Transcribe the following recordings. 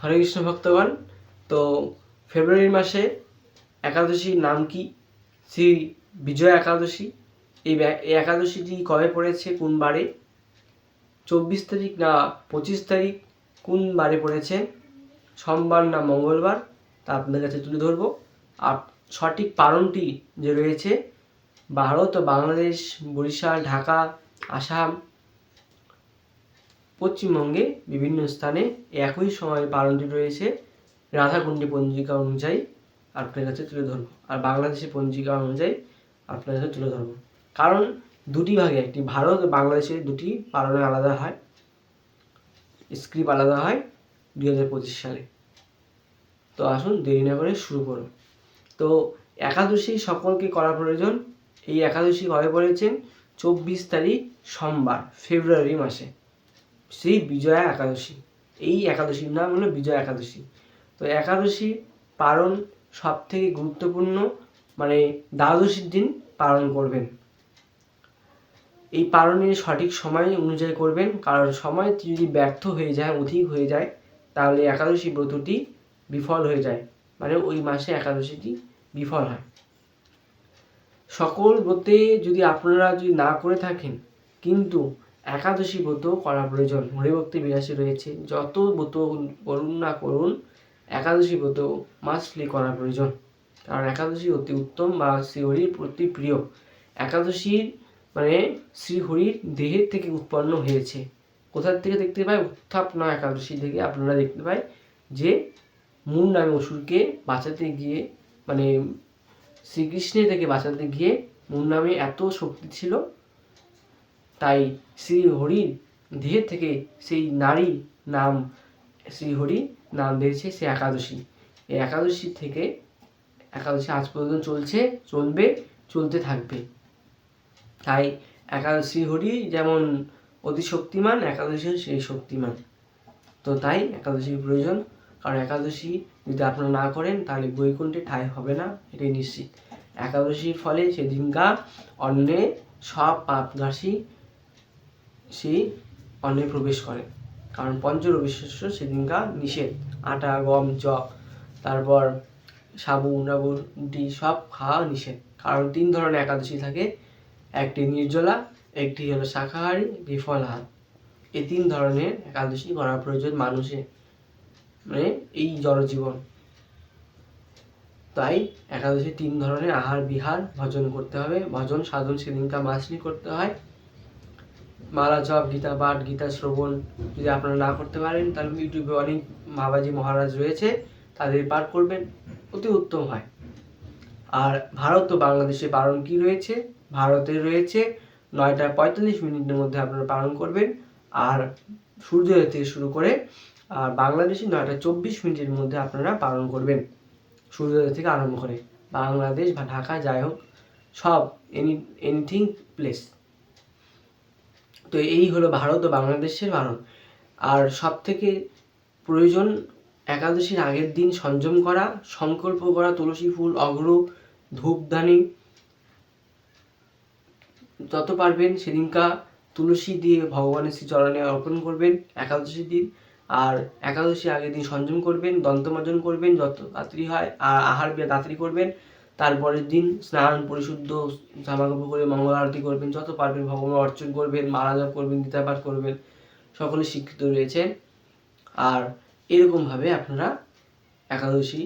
হরে কৃষ্ণ ভক্তগণ, তো ফেব্রুয়ারি মাসে একাদশীর নাম কি? শ্রী বিজয়া একাদশী। এই এই একাদশীটি কবে পড়েছে? কোন বারে? চব্বিশ তারিখ না পঁচিশ তারিখ? কোন বারে পড়েছে? সোমবার না মঙ্গলবার? তা আপনাদের কাছে তুলে ধরবো। আর সঠিক পালনটি যে রয়েছে, ভারত ও বাংলাদেশ, বরিশাল, ঢাকা, আসাম পশ্চিমবঙ্গে বিভিন্ন স্থানে একই সময়ে পালনটি রয়েছে। রাধাকুণ্ডী পঞ্জিকা অনুযায়ী আপনার কাছে তুলে ধরব। আর বাংলাদেশের পঞ্জিকা অনুযায়ী আপনার কাছে তুলে ধরবো। কারণ দুটি ভাগে, একটি ভারত বাংলাদেশের দুটি পালনে আলাদা হয়। স্ক্রিপ্ট আলাদা হয় দুই হাজার পঁচিশ সালে। তো আসুন দেরি না করে শুরু করুন। তো একাদশী সকলকে করা প্রয়োজন। এই একাদশী কবে পড়েছেন? চব্বিশ তারিখ সোমবার, ফেব্রুয়ারি মাসে। শ্রী বিজয়া একাদশী। এই একাদশীর নাম হলো বিজয়া একাদশী। তো একাদশী পালন সব থেকে গুরুত্বপূর্ণ মানে দ্বাদশীর দিন পালন করবেন। এই পালনের সঠিক সময় অনুযায়ী করবেন। কারণ সময় যদি ব্যর্থ হয়ে যায়, অধিক হয়ে যায়, তাহলে একাদশী ব্রতটি বিফল হয়ে যায়। মানে ওই মাসে একাদশীটি বিফল হয়। সকল ব্রতে যদি আপনারা যদি না করে থাকেন, কিন্তু একাদশী ব্রত করা প্রয়োজন। হরিভক্তি বিলাসী রয়েছে। যত ব্রত করুন না করুন, একাদশী ব্রত মাসলি করা প্রয়োজন। কারণ একাদশী অতি উত্তম বা শ্রীহরির প্রতি প্রিয়। একাদশীর মানে শ্রীহরির দেহের থেকে উৎপন্ন হয়েছে। কোথার থেকে দেখতে পাই? উত্থাপনা একাদশী থেকে আপনারা দেখতে পাই যে মূল নামে অসুরকে বাঁচাতে গিয়ে মানে শ্রীকৃষ্ণের থেকে বাঁচাতে গিয়ে মূল নামে এত শক্তি ছিল তাই শ্রী হরির দেহের থেকে সেই নারী নাম শ্রীহরি নাম দিয়েছে সে একাদশী। এই একাদশী থেকে, একাদশী আজ পর্যন্ত চলছে, চলবে, চলতে থাকবে। তাই একাদশী হরি যেমন অতি শক্তিমান, একাদশী সেই শক্তিমান। তো তাই একাদশীর প্রয়োজন। কারণ একাদশী যদি আপনারা না করেন, তাহলে বৈকুণ্ঠে ঠাঁই হবে না, এটাই নিশ্চিত। একাদশীর ফলে সেদিনকা অন্নে সব পাপ ঘাসি সেই অন্নে প্রবেশ করে। কারণ পঞ্চরবিশ্বাস্য সেদিনকার নিষেধ। আটা, গম জব তারপর সাবু নাবু রুটি সব খাওয়া নিষেধ। কারণ তিন ধরনের একাদশী থাকে। একটি নির্জলা, একটি হলো শাকাহারী, একটি ফলাহার। এই তিন ধরনের একাদশী করা প্রয়োজন মানুষের মানে এই জনজীবন। তাই একাদশী তিন ধরনের আহার, বিহার, ভজন করতে হবে। ভজন সাধন সেদিনকা মাসলি করতে হয়। মালা, জপ গীতা, পাঠ গীতা, শ্রবণ যদি আপনারা না করতে পারেন, তাহলে ইউটিউবে অনেক বাবাজি মহারাজ রয়েছে, তাদের পাঠ করবেন, অতি উত্তম হয়। আর ভারত ও বাংলাদেশে পালন কি রয়েছে? ভারতে রয়েছে নয়টা পঁয়তাল্লিশ মিনিটের মধ্যে আপনারা পালন করবেন, আর সূর্যোদয় থেকে শুরু করে আর বাংলাদেশে নয়টা চব্বিশ মিনিটের মধ্যে আপনারা পালন করবেন সূর্যোদয় থেকে আরম্ভ করে। বাংলাদেশ বা ঢাকা, যাই হোক, সব এনি এনিথিং প্লেস তো এই হলো ভারত ও বাংলাদেশের পালন আর সব থেকে প্রয়োজন একাদশীর আগের দিন সংযম করা, সংকল্প করা, তুলসী ফুল অগ্র ধূপদানি, যত পারবেন সেদিনকা তুলসী দিয়ে ভগবানের শ্রী চরণে অর্পণ করবেন একাদশীর দিন। আর একাদশী আগের দিন সংযম করবেন, দন্তমার্জন করবেন, যত তাড়াতাড়ি হয়, আর আহার বিহার তাড়াতাড়ি করবেন। তারপরের দিন স্নান, পরিশুদ্ধ জামা কাপড় করে মঙ্গল আরতি করবেন, যত পারবেন ভগবান অর্চন করবেন মালা জপ করবেন গীতা পাঠ করবেন, সকলে শিক্ষিত রয়েছে আর এরকমভাবে আপনারা একাদশী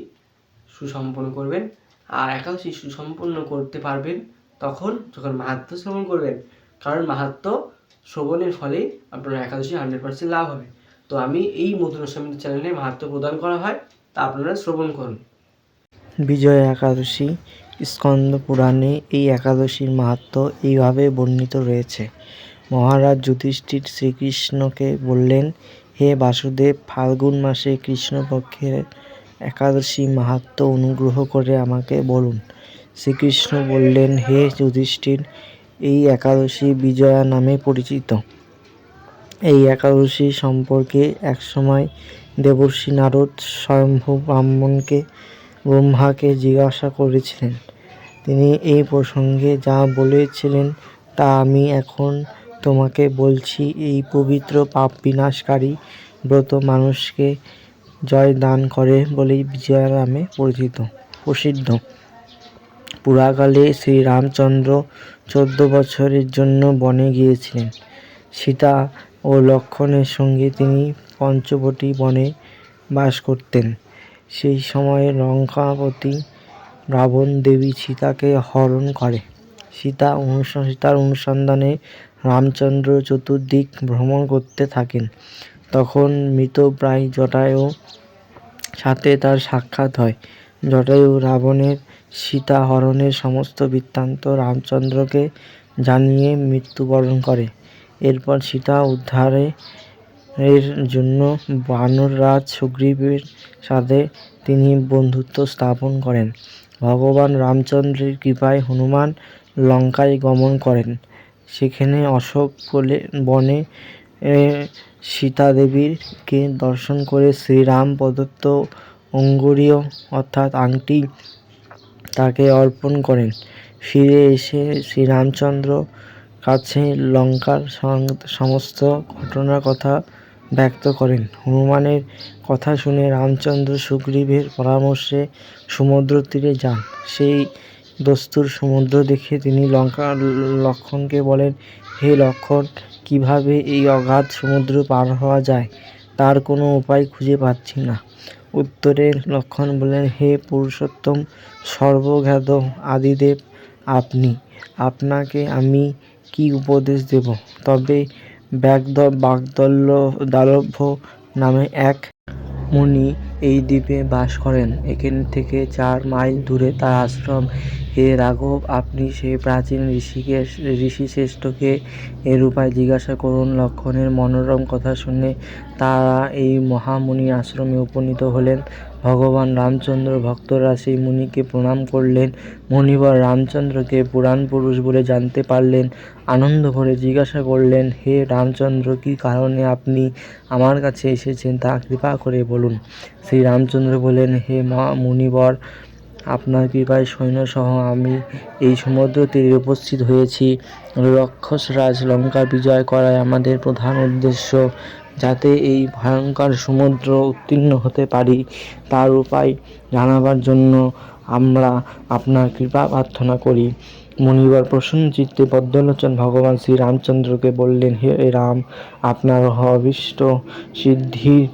সুসম্পন্ন করবেন। আর একাদশী সুসম্পন্ন করতে পারবেন তখন যখন মাহাত্ম শ্রবণ করবেন, কারণ মাহাত্ম শ্রবণের ফলে আপনার একাদশী হান্ড্রেড পার্সেন্ট লাভ হবে। তো আমি এই মধুর চ্যানেলে মাহাত্ম প্রদান করা হয়, তা আপনারা শ্রবণ করুন। বিজয়া একাদশী, স্কন্দ পুরাণে এই একাদশীর মাহাত্ম্য এইভাবে বর্ণিত রয়েছে। মহারাজ যুধিষ্ঠির শ্রীকৃষ্ণকে বললেন, হে বাসুদেব, ফাল্গুন মাসে কৃষ্ণপক্ষের একাদশী মাহাত্ম্য অনুগ্রহ করে আমাকে বলুন। শ্রীকৃষ্ণ বললেন, হে যুধিষ্ঠির, এই একাদশী বিজয়া নামে পরিচিত। এই একাদশী সম্পর্কে একসময় দেবর্ষি নারদ স্বয়ম্ভু ব্রাহ্মণকে ব্রহ্মাকে জিজ্ঞাসা করেছিলেন, তিনি এই প্রসঙ্গে যা বলেছিলেন তা আমি এখন তোমাকে বলছি। এই পবিত্র পাপ বিনাশকারী ব্রত মানুষকে জয় দান করে বলেই বিজয়া নামে পরিচিত, প্রসিদ্ধ। পুরাকালে শ্রীরামচন্দ্র চোদ্দ বছরের জন্য বনে গিয়েছিলেন। সীতা ও লক্ষ্মণের সঙ্গে তিনি পঞ্চবটী বনে বাস করতেন। সেই সময়ে লঙ্কাপতি রাবণ দেবী সীতাকে হরণ করে। সীতা সীতার অনুসন্ধানে রামচন্দ্র চতুর্দিক ভ্রমণ করতে থাকেন। তখন মৃতপ্রায় জটায়ু সাথে তার সাক্ষাৎ হয়। জটায়ু রাবণের সীতা হরণের সমস্ত বৃত্তান্ত রামচন্দ্রকে জানিয়ে মৃত্যুবরণ করে। এরপর সীতা উদ্ধারে এর জন্য বানররাজ সুগ্রীবের সাথে তিনি বন্ধুত্ব স্থাপন করেন। ভগবান রামচন্দ্রের কৃপায় হনুমান লঙ্কায় গমন করেন। সেখানে অশোক বলে বনে এ, সীতা দেবীরকে দর্শন করে শ্রীরাম প্রদত্ত অঙ্গুরীয় অর্থাৎ আংটি তাকে অর্পণ করেন। ফিরে এসে শ্রীরামচন্দ্র কাছে লঙ্কার সমস্ত ঘটনার কথা ব্যক্ত করেন। হনুমানের কথা শুনে রামচন্দ্র সুগ্রীবের পরামর্শে সমুদ্র তীরে যান। সেই দস্তুর সমুদ্র দেখে তিনি লঙ্কা লক্ষণকে বলেন, হে লক্ষণ, কীভাবে এই অগাধ সমুদ্র পার হওয়া যায়? তার কোনো উপায় খুঁজে পাচ্ছি না। উত্তরে লক্ষণ বলেন, হে পুরুষোত্তম, সর্বজ্ঞাত আদিদেব আপনি, আপনাকে আমি কি উপদেশ দেব? তবে বাগদল্য দালভ্য নামে এক মুনি এই দ্বীপে বাস করেন। এখান থেকে চার মাইল দূরে তার আশ্রম। হে রাঘব, আপনি সেই প্রাচীন ঋষিকে, ঋষি শ্রেষ্ঠকে এর উপায় জিজ্ঞাসা করুন। লক্ষণের মনোরম কথা শুনে তারা এই মহামুনি আশ্রমে উপনীত হলেন। ভগবান রামচন্দ্র ভক্তরা সেই মুনিকে প্রণাম করলেন। মুনিবর রামচন্দ্রকে পুরাণ পুরুষ বলে জানতে পারলেন। আনন্দ ভরে জিজ্ঞাসা করলেন, হে রামচন্দ্র, কী কারণে আপনি আমার কাছে এসেছেন? তা কৃপা করে বলুন। শ্রী রামচন্দ্র বললেন, হে মা মুনিবর, আপনার কৃপায় সৈন্যসহ আমি এই সমুদ্র তীরে উপস্থিত হয়েছি। রাক্ষসরাজ লঙ্কা বিজয় করাই আমাদের প্রধান উদ্দেশ্য। যাতে এই ভয়ঙ্কর সমুদ্র উত্তীর্ণ হতে পারি, তার উপায় জানাবার জন্য আমরা আপনার কৃপা প্রার্থনা করি। মনিবার প্রসন্নচিত্তে পদ্মলোচন ভগবান শ্রী রামচন্দ্রকে বললেন, হে রাম, আপনার অভীষ্ট সিদ্ধির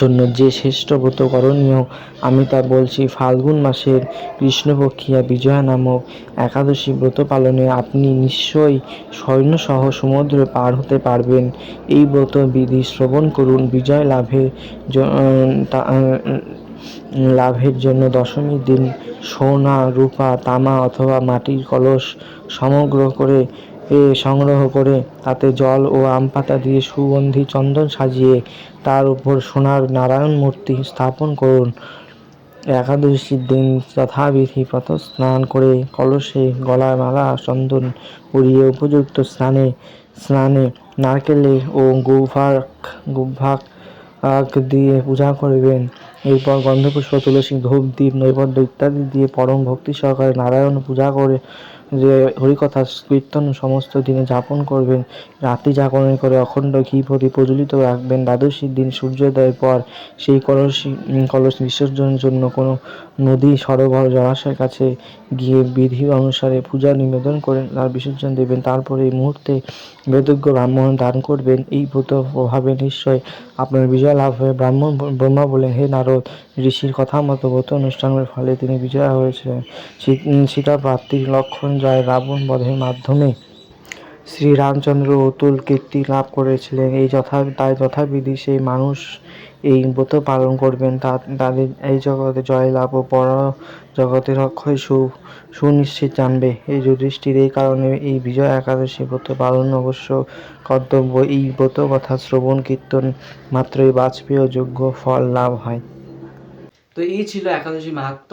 জন্য যে শ্রেষ্ঠ ব্রত করণীয়, আমি তা বলছি, ফাল্গুন মাসের কৃষ্ণপক্ষিয়া বিজয়া নামক একাদশী ব্রত পালনে আপনি নিশ্চয়ই সৈন্যসহ সমুদ্র পার হতে পারবেন। এই ব্রত বিধি শ্রবণ করুন। বিজয় লাভের লাভের জন্য দশমীর দিন সোনা, রূপা, তামা অথবা মাটির কলস সমগ্র করে সংগ্রহ করে তাতে জল ও আম পাতা দিয়ে সুগন্ধি চন্দন সাজিয়ে তার উপর সোনার নারায়ণ মূর্তি স্থাপন করুন। একাদশীর দিন যথাবিধি স্নান করে কলসে গলায় মালা, চন্দন পরিয়ে উপযুক্ত স্নানে স্নানে নারকেলে ও গুভাক গৌভাক আগ দিয়ে পূজা করবেন। এরপর গন্ধপুষ্প, তুলসী, ধূপ দ্বীপ নৈবেদ্য ইত্যাদি দিয়ে পরম ভক্তি সহকারে নারায়ণ পূজা করে যে হরিকথা কীর্তন সমস্ত দিনে যাপন করবেন। রাত্রি জাগরণ করে অখণ্ড ঘি প্রতি প্রজ্বলিত রাখবেন। দ্বাদশীর দিন সূর্যোদয়ের পর সেই কলস কলস বিসর্জনের জন্য কোনো নদী, সরোবর, জলাশয়ের কাছে গিয়ে বিধি অনুসারে পূজা নিবেদন করে তার বিসর্জন দেবেন। তারপরে এই মুহূর্তে বেদজ্ঞ ব্রাহ্মণ দান করবেন। এই ব্রত প্রভাবে নিশ্চয় আপনার বিজয় লাভ হয়ে ব্রাহ্মণ ব্রহ্মা বলেন, হে নারদ, ঋষির কথা মতো ব্রত অনুষ্ঠানের ফলে তিনি বিজয়া হয়েছিলেন সী- সীতা প্রাপ্তির লক্ষণ যায় রাবণ বধের মাধ্যমে। শ্রীরামচন্দ্র অতুল কীর্তি লাভ করেছিলেন। এই যথা, তাই যথাবিধি সেই মানুষ এই ব্রত পালন করবেন। তা, তাদের, এই জগতে জয়লাভ ও পর জগতের অক্ষয় সু, সুনিশ্চিত জানবে। এই যুধিষ্ঠির এই কারণে এই বিজয় একাদশী ব্রত পালন অবশ্য কর্তব্য। এই ব্রত কথা শ্রবণ, কীর্তন মাত্রই বাজপেয় যোগ্য ফল লাভ হয়। তো এই ছিল একাদশী মাহাত্ম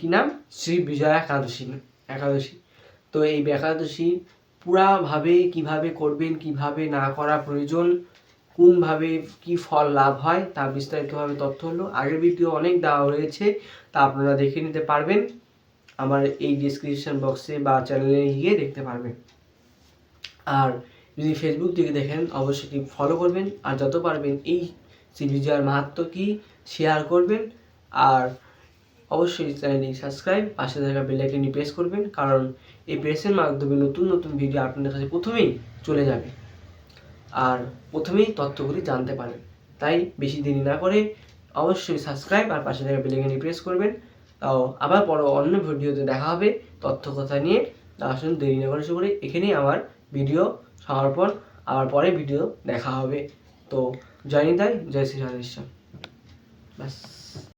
কি নাম? শ্রী বিজয়া একাদশী। একাদশী। তো এই একাদশী পুরাভাবে কীভাবে করবেন, কীভাবে না করা প্রয়োজন, কোনভাবে কি ফল লাভ হয়, তা বিস্তারিতভাবে তথ্য হলো। আগের ভিডিও অনেক দেওয়া রয়েছে, তা আপনারা দেখে নিতে পারবেন। আমার এই ডিসক্রিপশন বক্সে বা চ্যানেলে গিয়ে দেখতে পারবেন। আর যদি ফেসবুক থেকে দেখেন, অবশ্যই ফলো করবেন। আর যত পারবেন এই শ্রী বিজয়ার মাহাত্ম কী শেয়ার করবেন। আর অবশ্যই চ্যানেলটি সাবস্ক্রাইব, পাশে থাকা বেলাইকনটি প্রেস করবেন, কারণ এই প্রেসের মাধ্যমে নতুন নতুন ভিডিও আপনাদের কাছে প্রথমেই চলে যাবে। আর প্রথমেই তথ্যগুলি জানতে পারেন। তাই বেশি দেরি না করে অবশ্যই সাবস্ক্রাইব আর পাশে থাকা বেলাইকনটি প্রেস করবেন। তাও আবার পর অন্য ভিডিওতে দেখা হবে তথ্য কথা নিয়ে আসুন দেরি না করে শুরু করি। এখানেই আমার ভিডিও সমর্পণ আবার পরে ভিডিও দেখা হবে। তো জয় নিতাই, জয় শ্রী রাধেশ্যাম। ব্যাস।